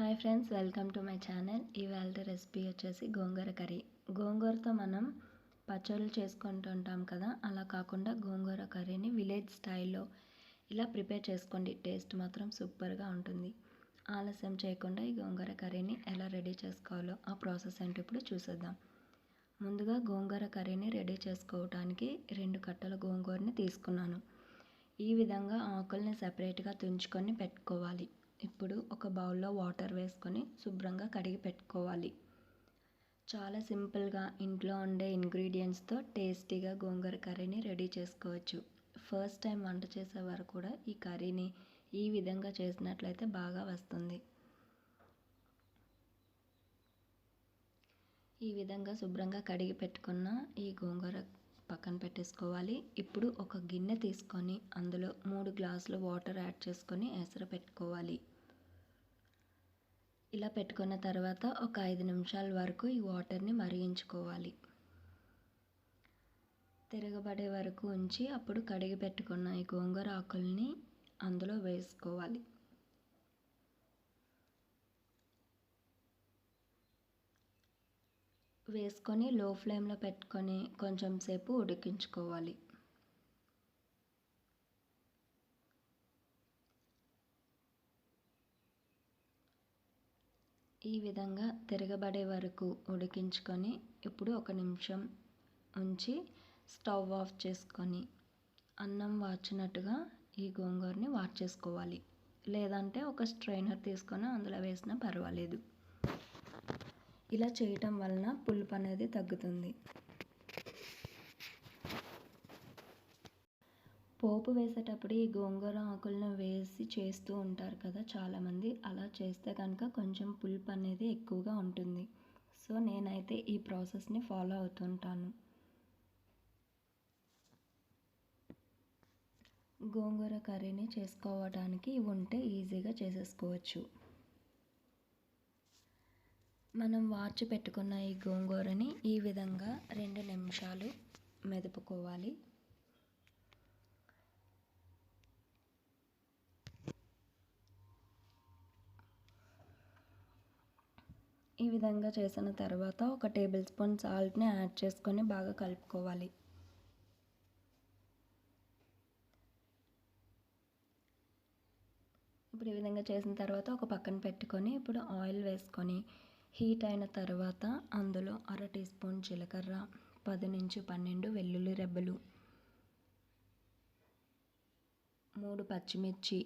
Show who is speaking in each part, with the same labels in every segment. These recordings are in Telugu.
Speaker 1: Hi friends welcome to my channel. ఇవాళ రెసిపీ వచ్చేసి గోంగూర కర్రీ. గోంగూరతో మనం పచ్చళ్ళు చేసుకుంటుంటాం కదా అలా కాకుండా గోంగూర కర్రీని విలేజ్ స్టైల్లో ఇలా ప్రిపేర్ చేసుకోండి. టేస్ట్ మాత్రం సూపర్గా ఉంటుంది. ఆలస్యం చేయకుండా ఈ గోంగూర కర్రీని ఎలా రెడీ చేసుకోవాలో ఆ ప్రాసెస్ ఏంటో ఇప్పుడు చూసేద్దాం. ముందుగా గోంగూర కర్రీని రెడీ చేసుకోవడానికి రెండు కట్టల గోంగూరని తీసుకున్నాను. ఈ విధంగా ఆకుల్ని సపరేట్గా తుంచుకొని పెట్టుకోవాలి. ఇప్పుడు ఒక బౌల్లో వాటర్ వేసుకొని శుభ్రంగా కడిగి పెట్టుకోవాలి. చాలా సింపుల్గా ఇంట్లో ఉండే ఇంగ్రీడియంట్స్తో టేస్టీగా గోంగూర కర్రీని రెడీ చేసుకోవచ్చు. ఫస్ట్ టైం వంట చేసేవారు కూడా ఈ కర్రీని ఈ విధంగా చేసినట్లయితే బాగా వస్తుంది. ఈ విధంగా శుభ్రంగా కడిగి పెట్టుకున్న ఈ గోంగూర పక్కన పెట్టేసుకోవాలి. ఇప్పుడు ఒక గిన్నె తీసుకొని అందులో మూడు గ్లాసులు వాటర్ యాడ్ చేసుకొని ఎసర పెట్టుకోవాలి. ఇలా పెట్టుకున్న తర్వాత ఒక ఐదు నిమిషాల వరకు ఈ వాటర్ని మరిగించుకోవాలి. తిరగబడే వరకు ఉంచి అప్పుడు కడిగి పెట్టుకున్న ఈ గోంగూర ఆకుల్ని అందులో వేసుకోవాలి. వేసుకొని లో ఫ్లేమ్లో పెట్టుకొని కొంచెం సేపు ఉడికించుకోవాలి. ఈ విధంగా తిరగబడే వరకు ఉడికించుకొని ఇప్పుడు ఒక నిమిషం ఉంచి స్టవ్ ఆఫ్ చేసుకొని అన్నం వార్చినట్టుగా ఈ గోంగూరని వార్చేసుకోవాలి లేదంటే ఒక స్ట్రైనర్ తీసుకొని అందులో వేసినా పర్వాలేదు. ఇలా చేయటం వలన పులుపు అనేది తగ్గుతుంది. పోపు వేసేటప్పుడు ఈ గోంగూర ఆకులను వేసి చేస్తూ ఉంటారు కదా చాలామంది. అలా చేస్తే కనుక కొంచెం పులుపు అనేది ఎక్కువగా ఉంటుంది. సో నేనైతే ఈ ప్రాసెస్ని ఫాలో అవుతుంటాను. గోంగూర కర్రీని చేసుకోవడానికి ఉంటే ఈజీగా చేసేసుకోవచ్చు. మనం వార్చి పెట్టుకున్న ఈ గోంగూరని ఈ విధంగా రెండు నిమిషాలు మెదుపుకోవాలి. ఈ విధంగా చేసిన తర్వాత ఒక టేబుల్ స్పూన్ సాల్ట్ని యాడ్ చేసుకొని బాగా కలుపుకోవాలి. ఇప్పుడు ఈ విధంగా చేసిన తర్వాత ఒక పక్కన పెట్టుకొని ఇప్పుడు ఆయిల్ వేసుకొని హీట్ అయిన తర్వాత అందులో అర టీ స్పూన్ జీలకర్ర పది నుంచి పన్నెండు వెల్లుల్లి రెబ్బలు మూడు పచ్చిమిర్చి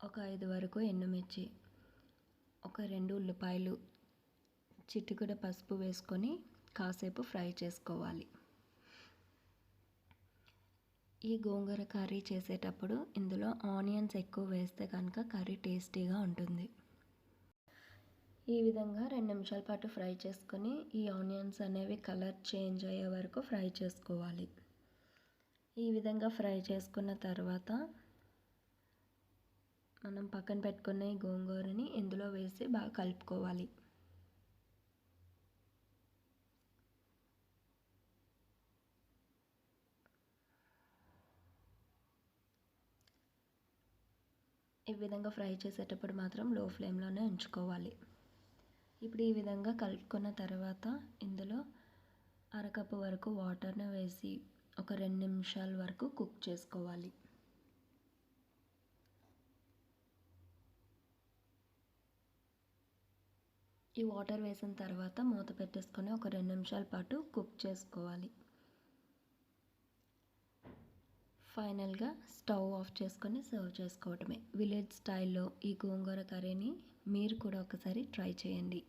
Speaker 1: ఒక ఐదు వరకు ఎండుమిర్చి ఒక రెండు ఉల్లిపాయలు చిటికెడు పసుపు వేసుకొని కాసేపు ఫ్రై చేసుకోవాలి. ఈ గోంగూర కర్రీ చేసేటప్పుడు ఇందులో ఆనియన్స్ ఎక్కువ వేస్తే కనుక కర్రీ టేస్టీగా ఉంటుంది. ఈ విధంగా రెండు నిమిషాల పాటు ఫ్రై చేసుకొని ఈ ఆనియన్స్ అనేవి కలర్ చేంజ్ అయ్యే వరకు ఫ్రై చేసుకోవాలి. ఈ విధంగా ఫ్రై చేసుకున్న తర్వాత మనం పక్కన పెట్టుకున్న ఈ గోంగూరని ఇందులో వేసి బాగా కలుపుకోవాలి. ఈ విధంగా ఫ్రై చేసేటప్పుడు మాత్రం లో ఫ్లేమ్లోనే ఉంచుకోవాలి. ఇప్పుడు ఈ విధంగా కలుపుకున్న తర్వాత ఇందులో అరకప్పు వరకు వాటర్ని వేసి ఒక రెండు నిమిషాల వరకు కుక్ చేసుకోవాలి. ఈ వాటర్ వేసిన తర్వాత మూత పెట్టేసుకొని ఒక రెండు నిమిషాల పాటు కుక్ చేసుకోవాలి. ఫైనల్గా స్టవ్ ఆఫ్ చేసుకొని సర్వ్ చేసుకోవటమే. విలేజ్ స్టైల్లో ఈ గోంగూర కర్రీని మీరు కూడా ఒకసారి ట్రై చేయండి.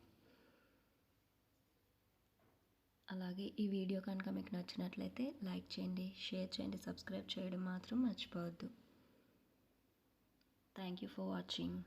Speaker 1: అలాగే ఈ వీడియో కనుక మీకు నచ్చినట్లయితే లైక్ చేయండి షేర్ చేయండి సబ్స్క్రైబ్ చేయడం మాత్రం మర్చిపోవద్దు. Thank you for watching.